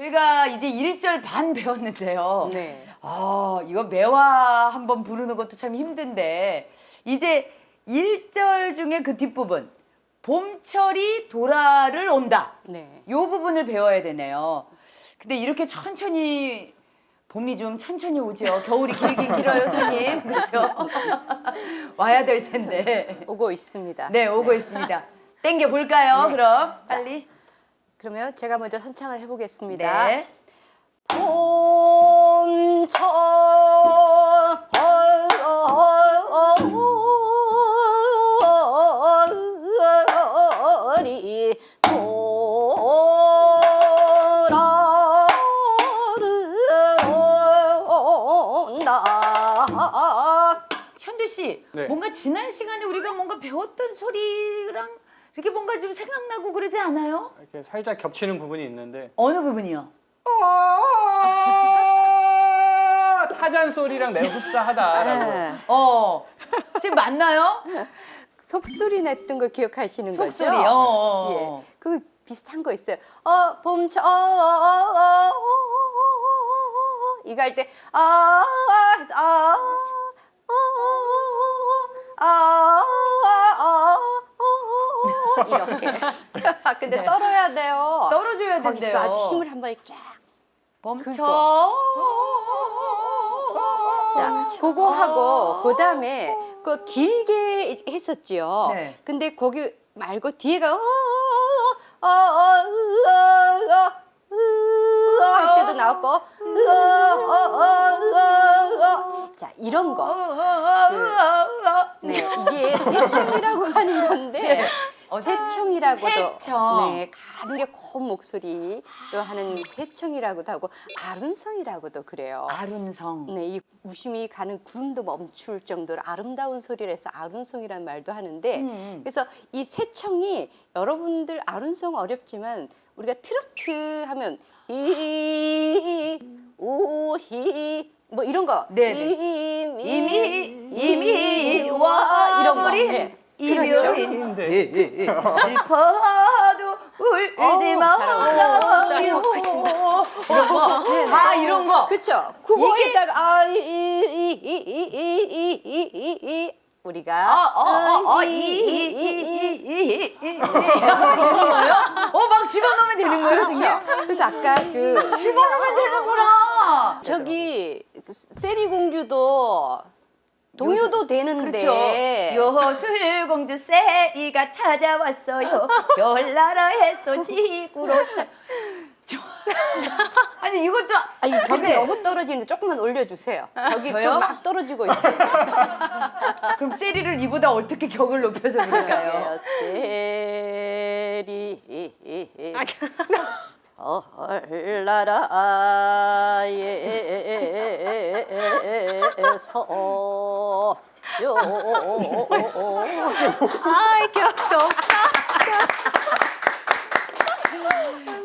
저희가 이제 1절 반 배웠는데요. 네. 아, 이거 매화 한번 부르는 것도 참 힘든데 이제 1절 중에 그 뒷부분 봄철이 돌아를 온다. 네. 요 부분을 배워야 되네요. 근데 이렇게 천천히 봄이 좀 천천히 오죠. 겨울이 길긴 길어요, 스님. 그렇죠? 와야 될 텐데. 오고 있습니다. 네, 오고 있습니다. 땡겨 볼까요? 네. 그럼 빨리. 그러면 제가 먼저 선창을 해보겠습니다. 네. 봄철 이 돌아온다. 현두 씨, 네. 뭔가 지난 시간에 우리가 뭔가 배웠던 소리랑 이렇게 뭔가 좀 생각나고 그러지 않아요? 이렇게 살짝 겹치는 부분이 있는데 어느 부분이요? 아, 타잔 소리랑 매우 흡사하다라고. 네. 어, 쌤 맞나요? 속소리 냈던 거 기억하시는 거죠? 속소리요. 어. 예, 그 비슷한 거 있어요. 어, 봄철 어, 어, 어, 어, 이거 할때 아, 아, 아, 어, 아, 아, 아, 어, 이렇게. 근데 네. 떨어야 돼요. 떨어져야 거기서 된대요. 아주 힘을 한번 쫙. 멈춰. 자, 그거 하고 그다음에 그 길게 했었지요. 네. 근데 거기 말고 뒤에가 어어어어어할 때도 나왔고 어어어어어 자, 이런 거. 네, 이게 새청이라고 하는 건데 어, 새청이라고도 새청. 네, 가는 게 고운 목소리로 하는 새청이라고도 하고 아른성이라고도 그래요. 아룬성. 네, 이 우심이 가는 구름도 멈출 정도로 아름다운 소리를 해서 아룬성이라는 말도 하는데 음. 그래서 이 새청이 여러분들 아룬성 어렵지만 우리가 트로트 하면 이 우히 뭐 이런 거 네네. 이미 이미 이미 와 이런 거 네. 이별인데 네. 슬퍼도 울지 어우, 마라 잘하고. 잘 이런 걷고 싶다. 거. 네, 네. 아 이런 거. 그렇죠. 그거에다가 아, 아이이이이이이이이 우리가? 어막 집어넣으면 되는 거예요, 선생님? 그렇죠. 그래서 아까 그 집어넣으면 되는구나. 저기 세리 공주도 동요도 되는데 그렇죠. 요술공주 세리가 찾아왔어요. 별나라에서 지구로 차. 저... 아니 이것도 아니 저기 근데 너무 떨어지는데 조금만 올려주세요. 저기 저요? 좀 막 떨어지고 있어요. 그럼 세리를 이보다 어떻게 격을 높여서 부를까요? 세리 별나라에 서요 아이 기억도 없다.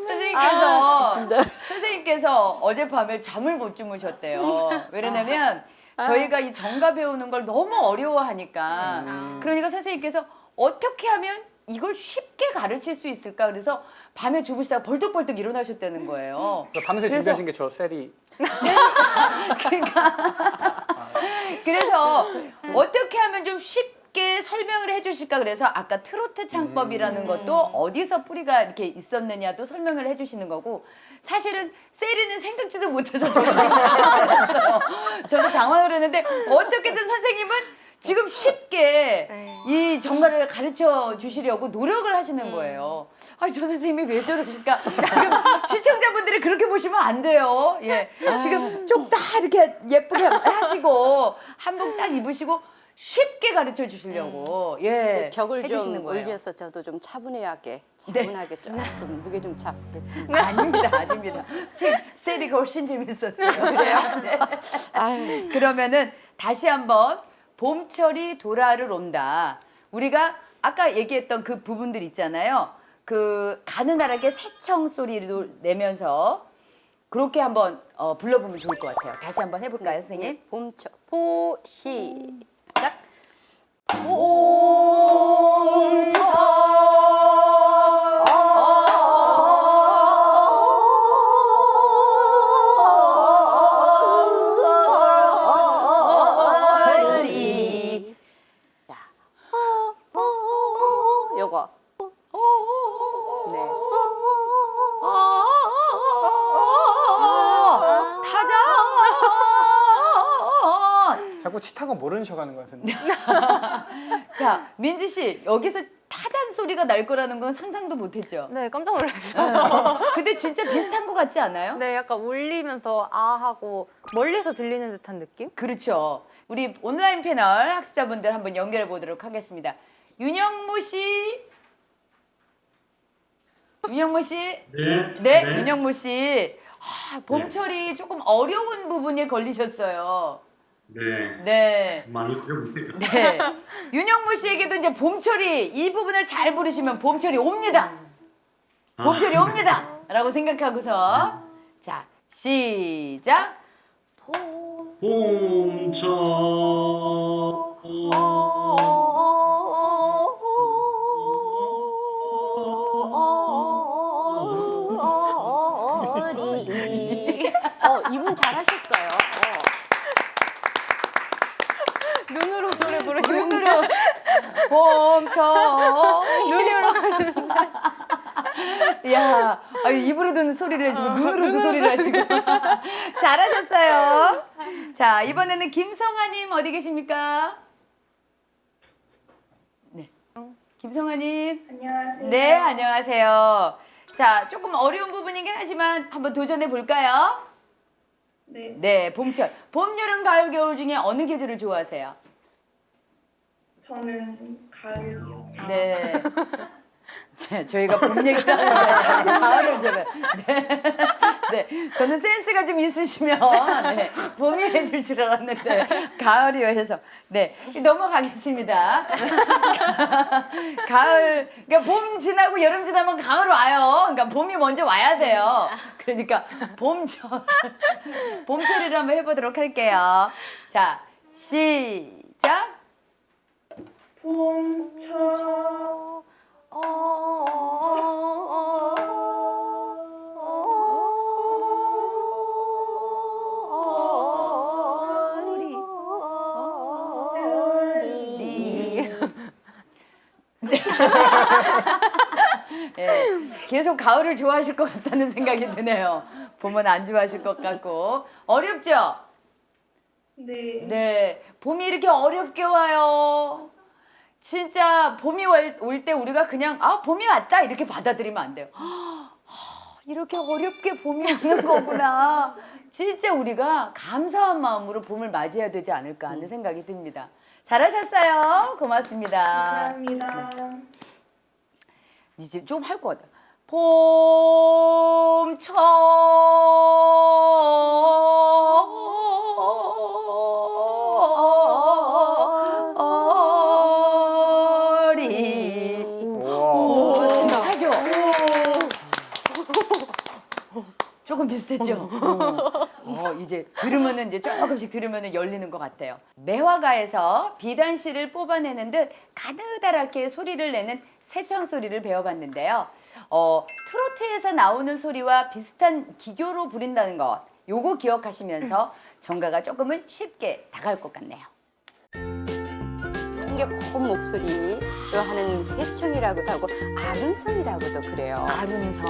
선생님께서 선생님께서 어젯밤에 잠을 못 주무셨대요. 왜냐면 저희가 이 정가 배우는 걸 너무 어려워하니까 그러니까 선생님께서 어떻게 하면 이걸 쉽게 가르칠 수 있을까 그래서 밤에 주무시다가 벌떡벌떡 일어나셨다는 거예요. 밤새 그래서- 준비하신 게 저 셀이. 그 래서 어떻게 하면 좀 쉽게 설명을 해주실까 그래서 아까 트로트 창법이라는 것도 어디서 뿌리가 이렇게 있었느냐도 설명을 해주시는 거고 사실은 세리는 생각지도 못해서 저도 당황했어요. 저도 당황을 했는데 어떻게든 선생님은 지금 쉽게 네. 이 정가를 가르쳐 주시려고 노력을 하시는 거예요. 아니 저 선생님이 왜 저러실까? 지금 시청자분들이 그렇게 보시면 안 돼요. 예, 지금 좀 다 이렇게 예쁘게 하시고 한복 딱 입으시고 쉽게 가르쳐 주시려고 예 격을 해주시는 좀 거예요. 올려서 저도 좀 차분하게 네. 차분하게 조금 무게 좀 잡겠습니다. 아닙니다, 아닙니다. 세, 세리가 훨씬 재밌었어요. 그래요? 네. 아유. 그러면은 다시 한번 봄철이 돌아를 온다. 우리가 아까 얘기했던 그 부분들 있잖아요. 그 가느다랗게 새청 소리를 내면서 그렇게 한번 어, 불러보면 좋을 것 같아요. 다시 한번 해볼까요, 선생님? 네, 봄철 포 시작 봄 하고 치타고 모르는 척하는 것 같은데. 자, 민지 씨 여기서 타잔 소리가 날 거라는 건 상상도 못했죠. 네, 깜짝 놀랐어요. 근데 진짜 비슷한 것 같지 않아요? 네, 약간 울리면서 아 하고 멀리서 들리는 듯한 느낌? 그렇죠. 우리 온라인 패널 학습자분들 한번 연결해 보도록 하겠습니다. 윤영모 씨. 윤영모 씨. 네. 네, 윤영모 씨. 아, 봄철이 조금 어려운 부분에 걸리셨어요. 네. 네. 많이. 네. 윤영모 씨에게도 이제 봄철이 이 부분을 잘 부르시면 봄철이 옵니다. 봄철이 옵니다. 라고 생각하고서 자, 시작. 봄철 어리. 어, 이분 잘하셨어요. 어. 눈으로 노래 부르시는 눈으로 봄철 눈이 올라가시는 야, 아, 입으로도 소리를 해주고 눈으로도 소리를 해주고 잘하셨어요. 자, 이번에는 김성아님 어디 계십니까? 네, 김성아님. 안녕하세요. 네, 안녕하세요. 자, 조금 어려운 부분이긴 하지만 한번 도전해 볼까요? 네, 네, 봄철. 봄, 여름, 가을, 겨울 중에 어느 계절을 좋아하세요? 저는 가을이요. 네. 자, 저희가 봄 얘기를 하는데 가을을 좀 해. 네. 네. 저는 센스가 좀 있으시면 네. 봄이 해줄 줄 알았는데 가을이요 해서 네 넘어가겠습니다. 가을 그러니까 봄 지나고 여름 지나면 가을 와요. 그러니까 봄이 먼저 와야 돼요. 그러니까 봄철 봄철이를 한번 해보도록 할게요. 자 시작. 봄철 어, 어리 어리 예, 계속 가을을 좋아하실 것 같다는 생각이 드네요. 봄은 안 좋아하실 것 같고 어렵죠? 네, 네, 봄이 이렇게 어렵게 와요. 진짜 봄이 올 때 우리가 그냥 아 봄이 왔다 이렇게 받아들이면 안 돼요. 아, 이렇게 어렵게 봄이 오는 거구나. 진짜 우리가 감사한 마음으로 봄을 맞이해야 되지 않을까 하는 생각이 듭니다. 잘하셨어요. 고맙습니다. 감사합니다. 이제 좀 할 것 같아. 어 비슷했죠? 어, 어, 이제 들으면은 이제 조금씩 들으면은 열리는 것 같아요. 매화가에서 비단 씨를 뽑아내는 듯 가느다랗게 소리를 내는 새청 소리를 배워봤는데요. 어, 트로트에서 나오는 소리와 비슷한 기교로 부린다는 것, 요거 기억하시면서 정가가 조금은 쉽게 다가올 것 같네요. 이게 고운 목소리로 하는 새청이라고도 하고 아름성이라고도 그래요. 아름성.